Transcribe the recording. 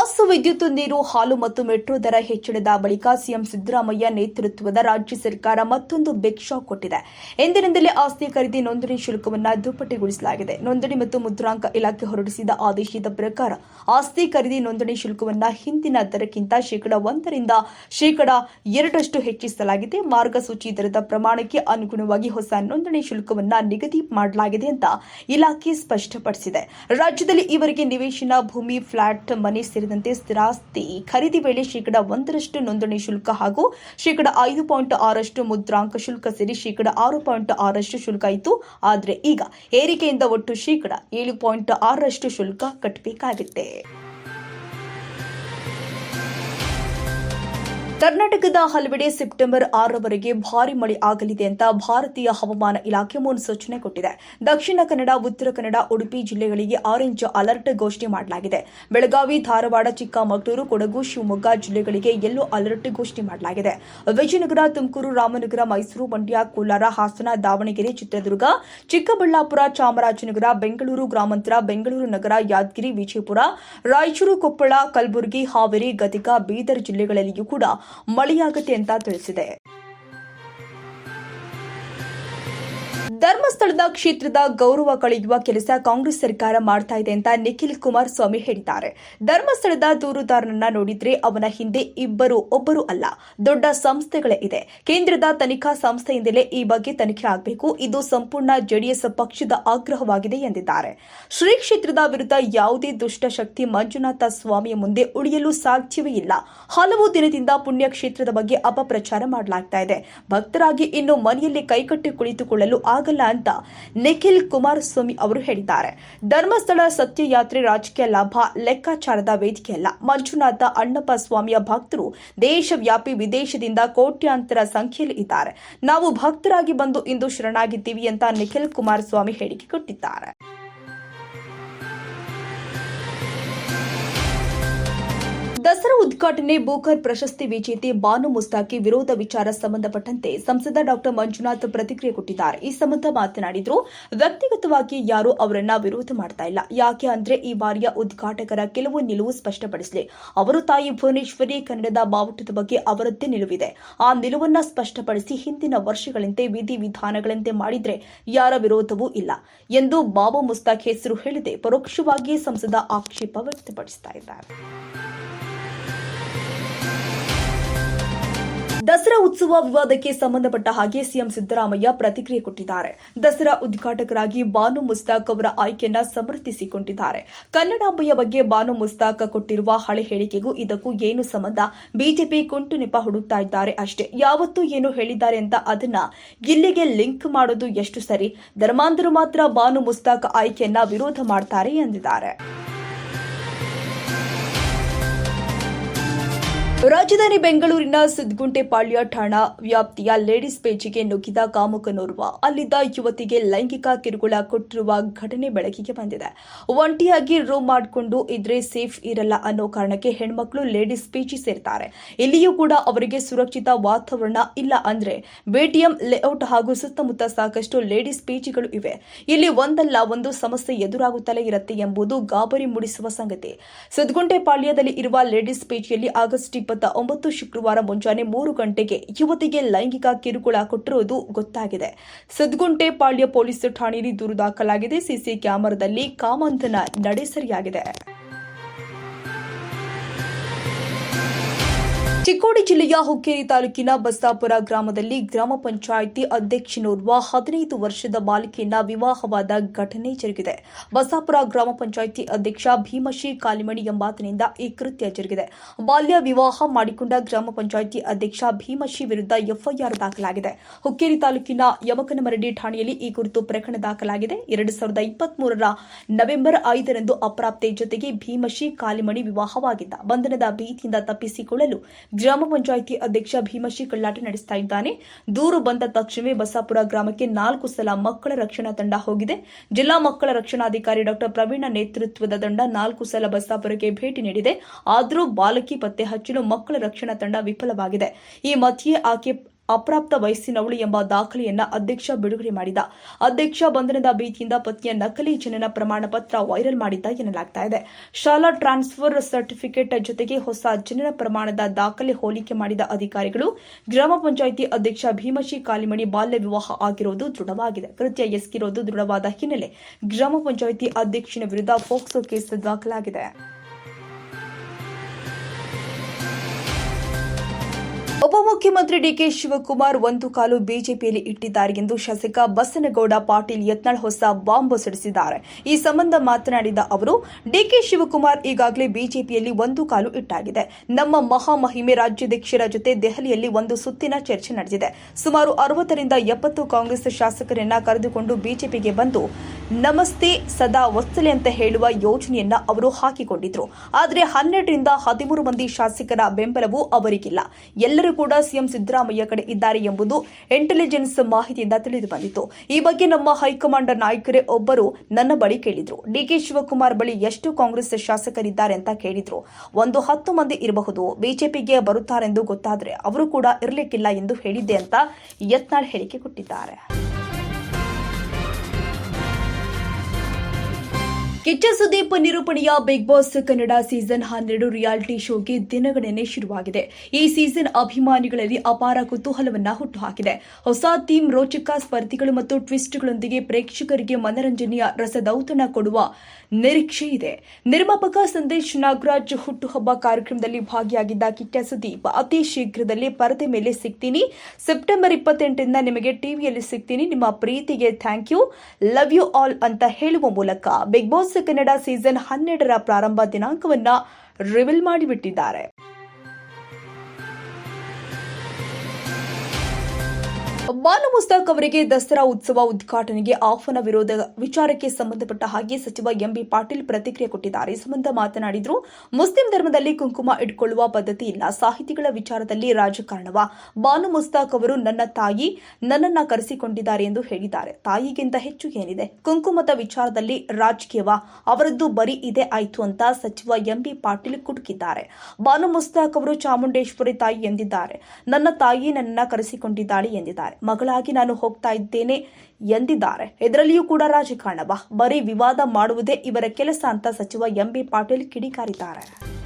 Bus ವಿದ್ಯುತ್ ನೀರು, ಹಾಲು ಮತ್ತು ಮೆಟ್ರೋ ದರ ಹೆಚ್ಚಳದ ಬಳಿಕ ಸಿಎಂ ಸಿದ್ದರಾಮಯ್ಯ ನೇತೃತ್ವದ ರಾಜ್ಯ ಸರ್ಕಾರ ಮತ್ತೊಂದು ಬಿಗ್ ಶಾಕ್ ಕೊಟ್ಟಿದೆ. ಎಂದಿನಿಂದಲೇ ಆಸ್ತಿ ಖರೀದಿ ನೋಂದಣಿ ಶುಲ್ಕವನ್ನು ದುಪ್ಪಟ್ಟಿಗೊಳಿಸಲಾಗಿದೆ. ನೋಂದಣಿ ಮತ್ತು ಮುದ್ರಾಂಕ ಇಲಾಖೆ ಹೊರಡಿಸಿದ ಆದೇಶದ ಪ್ರಕಾರ ಆಸ್ತಿ ಖರೀದಿ ನೋಂದಣಿ ಶುಲ್ಕವನ್ನು ಹಿಂದಿನ ದರಕ್ಕಿಂತ ಶೇಕಡ ಒಂದರಿಂದ ಶೇಕಡ ಎರಡರಷ್ಟು ಹೆಚ್ಚಿಸಲಾಗಿದೆ. ಮಾರ್ಗಸೂಚಿ ದರದ ಪ್ರಮಾಣಕ್ಕೆ ಅನುಗುಣವಾಗಿ ಹೊಸ ನೋಂದಣಿ ಶುಲ್ಕವನ್ನು ನಿಗದಿ ಮಾಡಲಾಗಿದೆ ಅಂತ ಇಲಾಖೆ ಸ್ಪಷ್ಟಪಡಿಸಿದೆ. ರಾಜ್ಯದಲ್ಲಿ ಈವರೆಗೆ ನಿವೇಶನ, ಭೂಮಿ, ಫ್ಲಾಟ್, ಮನೆ ಸೇರಿದಂತೆ ಸ್ಥಿರಾಸ್ತಿ ಖರೀದಿ ವೇಳೆ ಶೇಕಡಾ ಒಂದರಷ್ಟು ನೋಂದಣಿ ಶುಲ್ಕ ಹಾಗೂ ಶೇಕಡಾ ಐದು ಪಾಯಿಂಟ್ ಆರಷ್ಟು ಮುದ್ರಾಂಕ ಶುಲ್ಕ ಸೇರಿ ಶೇಕಡಾ ಆರು ಪಾಯಿಂಟ್ ಆರಷ್ಟು ಶುಲ್ಕ ಇತ್ತು. ಆದರೆ ಈಗ ಏರಿಕೆಯಿಂದ ಒಟ್ಟು ಶೇಕಡಾ ಏಳು ಪಾಯಿಂಟ್ ಆರರಷ್ಟು ಶುಲ್ಕ ಕಟ್ಟಬೇಕಾಗುತ್ತೆ ಕರ್ನಾಟಕದ ಹಲವೆಡೆ ಸೆಪ್ಟೆಂಬರ್ ಆರರವರೆಗೆ ಭಾರಿ ಮಳೆ ಆಗಲಿದೆ ಅಂತ ಭಾರತೀಯ ಹವಾಮಾನ ಇಲಾಖೆ ಮುನ್ಸೂಚನೆ ಕೊಟ್ಟಿದೆ. ದಕ್ಷಿಣ ಕನ್ನಡ, ಉತ್ತರ ಕನ್ನಡ, ಉಡುಪಿ ಜಿಲ್ಲೆಗಳಿಗೆ ಆರೆಂಜ್ ಅಲರ್ಟ್ ಘೋಷಣೆ ಮಾಡಲಾಗಿದೆ. ಬೆಳಗಾವಿ, ಧಾರವಾಡ, ಚಿಕ್ಕಮಗಳೂರು, ಕೊಡಗು, ಶಿವಮೊಗ್ಗ ಜಿಲ್ಲೆಗಳಿಗೆ ಯೆಲ್ಲೋ ಅಲರ್ಟ್ ಘೋಷಣೆ ಮಾಡಲಾಗಿದೆ. ವಿಜಯನಗರ, ತುಮಕೂರು, ರಾಮನಗರ, ಮೈಸೂರು, ಮಂಡ್ಯ, ಕೋಲಾರ, ಹಾಸನ, ದಾವಣಗೆರೆ, ಚಿತ್ರದುರ್ಗ, ಚಿಕ್ಕಬಳ್ಳಾಪುರ, ಚಾಮರಾಜನಗರ, ಬೆಂಗಳೂರು ಗ್ರಾಮಾಂತರ, ಬೆಂಗಳೂರು ನಗರ, ಯಾದಗಿರಿ, ವಿಜಯಪುರ, ರಾಯಚೂರು, ಕೊಪ್ಪಳ, ಕಲಬುರಗಿ, ಹಾವೇರಿ, ಗದಗ, ಬೀದರ್ ಜಿಲ್ಲೆಗಳಲ್ಲಿಯೂ ಕೂಡ ಮಳೆಯಾಗುತ್ತೆ ಅಂತ ತಿಳಿಸಿದೆ. ಧರ್ಮಸ್ಥಳದ ಕ್ಷೇತ್ರದ ಗೌರವ ಕಳೆಯುವ ಕೆಲಸ ಕಾಂಗ್ರೆಸ್ ಸರ್ಕಾರ ಮಾಡ್ತಾ ಇದೆ ಅಂತ ನಿಖಿಲ್ ಕುಮಾರಸ್ವಾಮಿ ಹೇಳಿದ್ದಾರೆ. ಧರ್ಮಸ್ಥಳದ ದೂರುದಾರನನ್ನ ನೋಡಿದ್ರೆ ಅವನ ಹಿಂದೆ ಇಬ್ಬರು ಒಬ್ಬರು ಅಲ್ಲ, ದೊಡ್ಡ ಸಂಸ್ಥೆಗಳೇ ಇದೆ. ಕೇಂದ್ರದ ತನಿಖಾ ಸಂಸ್ಥೆಯಿಂದಲೇ ಈ ಬಗ್ಗೆ ತನಿಖೆ ಆಗಬೇಕು. ಇದು ಸಂಪೂರ್ಣ ಜೆಡಿಎಸ್ ಪಕ್ಷದ ಆಗ್ರಹವಾಗಿದೆ ಎಂದಿದ್ದಾರೆ. ಶ್ರೀ ಕ್ಷೇತ್ರದ ವಿರುದ್ಧ ಯಾವುದೇ ದುಷ್ಟಶಕ್ತಿ ಮಂಜುನಾಥ ಸ್ವಾಮಿಯ ಮುಂದೆ ಉಳಿಯಲು ಸಾಧ್ಯವೇ ಇಲ್ಲ. ಹಲವು ದಿನದಿಂದ ಪುಣ್ಯ ಕ್ಷೇತ್ರದ ಬಗ್ಗೆ ಅಪಪ್ರಚಾರ ಮಾಡಲಾಗ್ತಾ ಇದೆ. ಭಕ್ತರಾಗಿ ಇನ್ನು ಮನೆಯಲ್ಲಿ ಕೈಕಟ್ಟಿ ಕುಳಿತುಕೊಳ್ಳಲು ಆಗಲ್ಲ ಅಂತ ನಿಖಿಲ್ ಕುಮಾರಸ್ವಾಮಿ ಅವರು ಹೇಳಿದ್ದಾರೆ. ಧರ್ಮಸ್ಥಳ ಸತ್ಯಯಾತ್ರೆ ರಾಜಕೀಯ ಲಾಭ, ಲೆಕ್ಕಾಚಾರದ ವೇದಿಕೆಯಲ್ಲ ಮಂಜುನಾಥ ಅಣ್ಣಪ್ಪ ಸ್ವಾಮಿಯ ಭಕ್ತರು ದೇಶವ್ಯಾಪಿ ವಿದೇಶದಿಂದ ಕೋಟ್ಯಾಂತರ ಸಂಖ್ಯೆಯಲ್ಲಿ ಇದ್ದಾರೆ. ನಾವು ಭಕ್ತರಾಗಿ ಬಂದು ಇಂದು ಶರಣಾಗಿದ್ದೀವಿ ಅಂತ ನಿಖಿಲ್ ಕುಮಾರಸ್ವಾಮಿ ಹೇಳಿಕೆ ಕೊಟ್ಟಿದ್ದಾರೆ. ದಸರಾ ಉದ್ಘಾಟನೆ ಬೂಕರ್ ಪ್ರಶಸ್ತಿ ವಿಜೇತೆ ಬಾನು ಮುಸ್ತಾಕಿ ವಿರೋಧ ವಿಚಾರ ಸಂಬಂಧಪಟ್ಟಂತೆ ಸಂಸದ ಡಾಕ್ಟರ್ ಮಂಜುನಾಥ್ ಪ್ರತಿಕ್ರಿಯೆ ಕೊಟ್ಟಿದ್ದಾರೆ. ಈ ಸಂಬಂಧ ಮಾತನಾಡಿದ್ರು, ವ್ಯಕ್ತಿಗತವಾಗಿ ಯಾರು ಅವರನ್ನ ವಿರೋಧ ಮಾಡ್ತಾ ಇಲ್ಲ. ಯಾಕೆ ಅಂದ್ರೆ ಈ ಬಾರಿಯ ಉದ್ಘಾಟಕರ ಕೆಲವು ನಿಲುವು ಸ್ಪಷ್ಟಪಡಿಸಲಿ ಅವರು ತಾಯಿ ಭುವನೇಶ್ವರಿ ಕನ್ನಡದ ಬಾವುಟದ ಬಗ್ಗೆ ಅವರದ್ದೇ ನಿಲುವಿದೆ. ಆ ನಿಲುವನ್ನ ಸ್ಪಷ್ಟಪಡಿಸಿ ಹಿಂದಿನ ವರ್ಷಗಳಂತೆ ವಿಧಿ ವಿಧಾನಗಳಂತೆ ಮಾಡಿದ್ರೆ ಯಾರ ವಿರೋಧವೂ ಇಲ್ಲ ಎಂದು ಬಾಬು ಮುಸ್ತಾಕ್ ಹೆಸರು ಹೇಳಿದೆ. ಪರೋಕ್ಷವಾಗಿ ಸಂಸದ ಆಕ್ಷೇಪ ವ್ಯಕ್ತಪಡಿಸ್ತಾ ದಸರಾ ಉತ್ಸವ ವಿವಾದಕ್ಕೆ ಸಂಬಂಧಪಟ್ಟ ಹಾಗೆ ಸಿಎಂ ಸಿದ್ದರಾಮಯ್ಯ ಪ್ರತಿಕ್ರಿಯೆ ಕೊಟ್ಟಿದ್ದಾರೆ. ದಸರಾ ಉದ್ಘಾಟಕರಾಗಿ ಬಾನು ಮುಸ್ತಾಕ್ ಅವರ ಆಯ್ಕೆಯನ್ನ ಸಮರ್ಥಿಸಿಕೊಂಡಿದ್ದಾರೆ. ಕನ್ನಡಾಂಬೆಯ ಬಗ್ಗೆ ಬಾನು ಮುಸ್ತಾಕ್ ಕೊಟ್ಟಿರುವ ಹಳೆ ಹೇಳಿಕೆಗೂ ಇದಕ್ಕೂ ಏನು ಸಂಬಂಧ? ಬಿಜೆಪಿ ಕುಂಟು ನೆಪ ಹುಡುಕ್ತಾ ಇದ್ದಾರೆ ಅಷ್ಟೇ. ಯಾವತ್ತೂ ಏನು ಹೇಳಿದ್ದಾರೆ ಅಂತ ಅದನ್ನ ಇಲ್ಲಿಗೆ ಲಿಂಕ್ ಮಾಡೋದು ಎಷ್ಟು ಸರಿ? ಧರ್ಮಾಂಧರು ಮಾತ್ರ ಬಾನು ಮುಸ್ತಾಕ್ ಆಯ್ಕೆಯನ್ನ ವಿರೋಧ ಮಾಡ್ತಾರೆ ಎಂದಿದ್ದಾರೆ. ರಾಜಧಾನಿ ಬೆಂಗಳೂರಿನ ಸಿದ್ಗುಂಟೆಪಾಳ್ಯ ಠಾಣಾ ವ್ಯಾಪ್ತಿಯ ಲೇಡೀಸ್ ಪೇಜಿಗೆ ನುಗ್ಗಿದ ಕಾಮುಕನೋರ್ವ ಅಲ್ಲಿದ್ದ ಯುವತಿಗೆ ಲೈಂಗಿಕ ಕಿರುಕುಳ ಕೊಟ್ಟಿರುವ ಘಟನೆ ಬೆಳಕಿಗೆ ಬಂದಿದೆ. ಒಂಟಿಯಾಗಿ ರೂಮ್ ಮಾಡಿಕೊಂಡು ಇದ್ರೆ ಸೇಫ್ ಇರಲ್ಲ ಅನ್ನೋ ಕಾರಣಕ್ಕೆ ಹೆಣ್ಮಕ್ಳು ಲೇಡೀಸ್ ಪೇಜಿ ಸೇರ್ತಾರೆ. ಇಲ್ಲಿಯೂ ಕೂಡ ಅವರಿಗೆ ಸುರಕ್ಷಿತ ವಾತಾವರಣ ಇಲ್ಲ ಅಂದ್ರೆ ಬಿಟಿಎಂ ಲೇಔಟ್ ಹಾಗೂ ಸುತ್ತಮುತ್ತ ಸಾಕಷ್ಟು ಲೇಡೀಸ್ ಪೇಜಿಗಳು ಇವೆ. ಇಲ್ಲಿ ಒಂದಲ್ಲ ಒಂದು ಸಮಸ್ಯೆ ಎದುರಾಗುತ್ತಲೇ ಇರುತ್ತೆ ಎಂಬುದು ಗಾಬರಿ ಮೂಡಿಸುವ ಸಂಗತಿ. ಸಿದ್ಗುಂಟೆಪಾಳ್ಯದಲ್ಲಿ ಇರುವ ಲೇಡೀಸ್ ಪೇಜಿಯಲ್ಲಿ ಆಗಸ್ಟ್ ಇಪ್ಪತ್ತ ಒಂಬತ್ತು ಶುಕ್ರವಾರ ಮುಂಜಾನೆ ಮೂರು ಗಂಟೆಗೆ ಯುವತಿಗೆ ಲೈಂಗಿಕ ಕಿರುಕುಳ ಕೊಟ್ಟಿರುವುದು ಗೊತ್ತಾಗಿದೆ. ಸದ್ಗುಂಟೆ ಪಾಳ್ಯ ಪೊಲೀಸ್ ಠಾಣೆಯಲ್ಲಿ ದೂರು ದಾಖಲಾಗಿದೆ. ಸಿಸಿ ಕ್ಯಾಮೆರಾದಲ್ಲಿ ಕಾಮಂತನ ನಡೆ ಚಿಕ್ಕೋಡಿ ಜಿಲ್ಲೆಯ ಹುಕ್ಕೇರಿ ತಾಲೂಕಿನ ಬಸ್ತಾಪುರ ಗ್ರಾಮದಲ್ಲಿ ಗ್ರಾಮ ಪಂಚಾಯಿತಿ ಅಧ್ಯಕ್ಷನೋರ್ವ ಹದಿನೈದು ವರ್ಷದ ಬಾಲಿಕೆಯನ್ನ ವಿವಾಹವಾದ ಘಟನೆ ಜರುಗಿದೆ. ಬಸ್ತಾಪುರ ಗ್ರಾಮ ಪಂಚಾಯಿತಿ ಅಧ್ಯಕ್ಷ ಭೀಮಶಿ ಕಾಲಿಮಣಿ ಎಂಬಾತನಿಂದ ಈ ಕೃತ್ಯ ಜರುಗಿದೆ. ಬಾಲ್ಯ ವಿವಾಹ ಮಾಡಿಕೊಂಡ ಗ್ರಾಮ ಪಂಚಾಯಿತಿ ಅಧ್ಯಕ್ಷ ಭೀಮಶಿ ವಿರುದ್ಧ ಎಫ್ಐಆರ್ ದಾಖಲಾಗಿದೆ. ಹುಕ್ಕೇರಿ ತಾಲೂಕಿನ ಯಮಕನಮರಡಿ ಠಾಣೆಯಲ್ಲಿ ಈ ಕುರಿತು ಪ್ರಕರಣ ದಾಖಲಾಗಿದೆ. ಎರಡು ಸಾವಿರದ ಇಪ್ಪತ್ಮೂರರ ನವೆಂಬರ್ ಐದರಂದು ಅಪ್ರಾಪ್ತೆ ಜೊತೆಗೆ ಭೀಮಶಿ ಕಾಲಿಮಣಿ ವಿವಾಹವಾಗಿದ್ದ. ಬಂಧನದ ಭೀತಿಯಿಂದ ತಪ್ಪಿಸಿಕೊಳ್ಳಲು ಗ್ರಾಮ ಪಂಚಾಯಿತಿ ಅಧ್ಯಕ್ಷ ಭೀಮಶಿ ಕಳ್ಳಾಟ ನಡೆಸ್ತಾ ಇದ್ದಾನೆ. ದೂರು ಬಂದ ತಕ್ಷಣವೇ ಬಸಾಪುರ ಗ್ರಾಮಕ್ಕೆ ನಾಲ್ಕು ಸಲ ಮಕ್ಕಳ ರಕ್ಷಣಾ ತಂಡ ಹೋಗಿದೆ. ಜಿಲ್ಲಾ ಮಕ್ಕಳ ರಕ್ಷಣಾಧಿಕಾರಿ ಡಾಕ್ಟರ್ ಪ್ರವೀಣ ನೇತೃತ್ವದ ತಂಡ ನಾಲ್ಕು ಸಲ ಬಸಾಪುರಕ್ಕೆ ಭೇಟಿ ನೀಡಿದೆ. ಆದರೂ ಬಾಲಕಿ ಪತ್ತೆ ಹಚ್ಚಲು ಮಕ್ಕಳ ರಕ್ಷಣಾ ತಂಡ ವಿಫಲವಾಗಿದೆ. ಈ ಮಧ್ಯೆ ಆಕೆ ಅಪ್ರಾಪ್ತ ವಯಸ್ಸಿನವಳು ಎಂಬ ದಾಖಲೆಯನ್ನ ಅಧ್ಯಕ್ಷ ಬಿಡುಗಡೆ ಮಾಡಿದ. ಅಧ್ಯಕ್ಷ ಬಂಧನದ ಭೀತಿಯಿಂದ ಪತ್ನಿಯ ನಕಲಿ ಜನನ ಪ್ರಮಾಣ ಪತ್ರ ವೈರಲ್ ಮಾಡಿದ್ದ ಎನ್ನಲಾಗ್ತಾ ಇದೆ. ಶಾಲಾ ಟ್ರಾನ್ಸ್ಫರ್ ಸರ್ಟಿಫಿಕೇಟ್ ಜೊತೆಗೆ ಹೊಸ ಜನನ ಪ್ರಮಾಣದ ದಾಖಲೆ ಹೋಲಿಕೆ ಮಾಡಿದ ಅಧಿಕಾರಿಗಳು, ಗ್ರಾಮ ಪಂಚಾಯಿತಿ ಅಧ್ಯಕ್ಷ ಭೀಮಶಿ ಕಾಲಿಮಣಿ ಬಾಲ್ಯ ವಿವಾಹ ಆಗಿರುವುದು ದೃಢವಾಗಿದೆ. ಕೃತ್ಯ ಎಸಗಿರೋದು ದೃಢವಾದ ಹಿನ್ನೆಲೆ ಗ್ರಾಮ ಪಂಚಾಯಿತಿ ಅಧ್ಯಕ್ಷನ ವಿರುದ್ಧ ಫೋಕ್ಸೋ ಕೇಸ್ ದಾಖಲಾಗಿದೆ. ಉಪಮುಖ್ಯಮಂತ್ರಿ ಡಿಕೆ ಶಿವಕುಮಾರ್ ಒಂದು ಕಾಲು ಬಿಜೆಪಿಯಲ್ಲಿ ಇಟ್ಟಿದ್ದಾರೆ ಎಂದು ಶಾಸಕ ಬಸನಗೌಡ ಪಾಟೀಲ್ ಯತ್ನಾಳ್ ಹೊಸ ಬಾಂಬ್ ಸಿಡಿಸಿದ್ದಾರೆ. ಈ ಸಂಬಂಧ ಮಾತನಾಡಿದ ಅವರು, ಡಿಕೆ ಶಿವಕುಮಾರ್ ಈಗಾಗಲೇ ಬಿಜೆಪಿಯಲ್ಲಿ ಒಂದು ಕಾಲು ಇಟ್ಟಾಗಿದೆ. ನಮ್ಮ ಮಹಾಮಹಿಮೆ ರಾಜ್ಯಾಧ್ಯಕ್ಷರ ಜೊತೆ ದೆಹಲಿಯಲ್ಲಿ ಒಂದು ಸುತ್ತಿನ ಚರ್ಚೆ ನಡೆದಿದೆ. ಸುಮಾರು ಅರವತ್ತರಿಂದ ಎಪ್ಪತ್ತು ಕಾಂಗ್ರೆಸ್ ಶಾಸಕರನ್ನ ಕರೆದುಕೊಂಡು ಬಿಜೆಪಿಗೆ ಬಂದು ನಮಸ್ತೆ ಸದಾ ವತ್ಸಲೆ ಅಂತ ಹೇಳುವ ಯೋಜನೆಯನ್ನ ಅವರು ಹಾಕಿಕೊಂಡಿದ್ರು. ಆದರೆ ಹನ್ನೆರಡರಿಂದ ಹದಿಮೂರು ಮಂದಿ ಶಾಸಕರ ಬೆಂಬಲವೂ ಅವರಿಗಿಲ್ಲ. ಎಲ್ಲರೂ ಕೂಡ ಸಿಎಂ ಸಿದ್ದರಾಮಯ್ಯ ಕಡೆ ಇದ್ದಾರೆ ಎಂಬುದು ಇಂಟೆಲಿಜೆನ್ಸ್ ಮಾಹಿತಿಯಿಂದ ತಿಳಿದು ಬಂದಿತ್ತು. ಈ ಬಗ್ಗೆ ನಮ್ಮ ಹೈಕಮಾಂಡ್ ನಾಯಕರೇ ಒಬ್ಬರು ನನ್ನ ಬಳಿ ಕೇಳಿದ್ರು. ಡಿಕೆ ಶಿವಕುಮಾರ್ ಬಳಿ ಎಷ್ಟು ಕಾಂಗ್ರೆಸ್ ಶಾಸಕರಿದ್ದಾರೆ ಅಂತ ಕೇಳಿದ್ರು. ಒಂದು ಹತ್ತು ಮಂದಿ ಇರಬಹುದು. ಬಿಜೆಪಿಗೆ ಬರುತ್ತಾರೆಂದು ಗೊತ್ತಾದ್ರೆ ಅವರು ಕೂಡ ಇರಲಿಕ್ಕಿಲ್ಲ ಎಂದು ಹೇಳಿದ್ದೆ ಅಂತ ಯತ್ನಾಳ್ ಹೇಳಿಕೆ ಕೊಟ್ಟಿದ್ದಾರೆ. ಕಿಚ್ಚ ಸುದೀಪ್ ನಿರೂಪಣೆಯ ಬಿಗ್ ಬಾಸ್ ಕನ್ನಡ ಸೀಸನ್ ಹನ್ನೆರಡು ರಿಯಾಲಿಟಿ ಶೋಗೆ ದಿನಗಣನೆ ಶುರುವಾಗಿದೆ. ಈ ಸೀಸನ್ ಅಭಿಮಾನಿಗಳಲ್ಲಿ ಅಪಾರ ಕುತೂಹಲವನ್ನ ಹುಟ್ಟುಹಾಕಿದೆ. ಹೊಸ ಥೀಮ್, ರೋಚಕ ಸ್ಪರ್ಧಿಗಳು ಮತ್ತು ಟ್ವಿಸ್ಟ್ಗಳೊಂದಿಗೆ ಪ್ರೇಕ್ಷಕರಿಗೆ ಮನರಂಜನೆಯ ರಸದೌತಣ ಕೊಡುವ ನಿರೀಕ್ಷೆ ಇದೆ. ನಿರ್ಮಾಪಕ ಸಂದೇಶ್ ನಾಗರಾಜ್ ಹುಟ್ಟುಹಬ್ಬ ಕಾರ್ಯಕ್ರಮದಲ್ಲಿ ಭಾಗಿಯಾಗಿದ್ದ ಕಿಚ್ಚ ಸುದೀಪ್, ಅತಿ ಶೀಘ್ರದಲ್ಲೇ ಪರದೆ ಮೇಲೆ ಸಿಗ್ತೀನಿ. ಸೆಪ್ಟೆಂಬರ್ ಇಪ್ಪತ್ತೆಂಟರಿಂದ ನಿಮಗೆ ಟಿವಿಯಲ್ಲಿ ಸಿಗ್ತೀನಿ. ನಿಮ್ಮ ಪ್ರೀತಿಗೆ thank you. Love you all ಅಂತ ಹೇಳುವ ಮೂಲಕ ಬಿಗ್ ಬಾಸ್ ಕನ್ನಡ ಸೀಸನ್ ಹನ್ನೆರಡರ ಪ್ರಾರಂಭ ದಿನಾಂಕವನ್ನ ರಿವೀಲ್ ಮಾಡಿಬಿಟ್ಟಿದ್ದಾರೆ. ಬಾನು ಮುಸ್ತಾಕ್ ಅವರಿಗೆ ದಸರಾ ಉತ್ಸವ ಉದ್ಘಾಟನೆಗೆ ಆಹ್ವಾನವಿರೋಧ ವಿಚಾರಕ್ಕೆ ಸಂಬಂಧಪಟ್ಟ ಹಾಗೆ ಸಚಿವ ಎಂಬಿ ಪಾಟೀಲ್ ಪ್ರತಿಕ್ರಿಯೆ ಕೊಟ್ಟಿದ್ದಾರೆ. ಈ ಸಂಬಂಧ ಮಾತನಾಡಿದ್ರು, ಮುಸ್ಲಿಂ ಧರ್ಮದಲ್ಲಿ ಕುಂಕುಮ ಇಟ್ಕೊಳ್ಳುವ ಪದ್ಧತಿ ಇಲ್ಲ. ಸಾಹಿತಿಗಳ ವಿಚಾರದಲ್ಲಿ ರಾಜಕಾರಣವ. ಬಾನು ಮುಸ್ತಾಕ್ ಅವರು ನನ್ನ ತಾಯಿ ನನ್ನನ್ನ ಕರೆಸಿಕೊಂಡಿದ್ದಾರೆ ಎಂದು ಹೇಳಿದ್ದಾರೆ. ತಾಯಿಗಿಂತ ಹೆಚ್ಚು ಏನಿದೆ? ಕುಂಕುಮದ ವಿಚಾರದಲ್ಲಿ ರಾಜಕೀಯವ? ಅವರದ್ದು ಬರಿ ಇದೆ ಆಯ್ತು ಅಂತ ಸಚಿವ ಎಂಬಿ ಪಾಟೀಲ್ ಕುಟುಕಿದ್ದಾರೆ. ಬಾನು ಮುಸ್ತಾಕ್ ಅವರು ಚಾಮುಂಡೇಶ್ವರಿ ತಾಯಿ ಎಂದಿದ್ದಾರೆ. ನನ್ನ ತಾಯಿ ನನ್ನನ್ನ ಕರೆಸಿಕೊಂಡಿದ್ದಾಳೆ ಎಂದಿದ್ದಾರೆ. ಮಗಳಾಗಿ ನಾನು ಹೋಗ್ತಾ ಇದ್ದೇನೆ ಎಂದಿದ್ದಾರೆ. ಇದರಲ್ಲಿಯೂ ಕೂಡ ರಾಜಕಾರಣವ. ಬರೀ ವಿವಾದ ಮಾಡುವುದೇ ಇವರ ಕೆಲಸ ಅಂತ ಸಚಿವ ಎಂಬಿ ಪಾಟೀಲ್ ಕಿಡಿಕಾರಿದ್ದಾರೆ.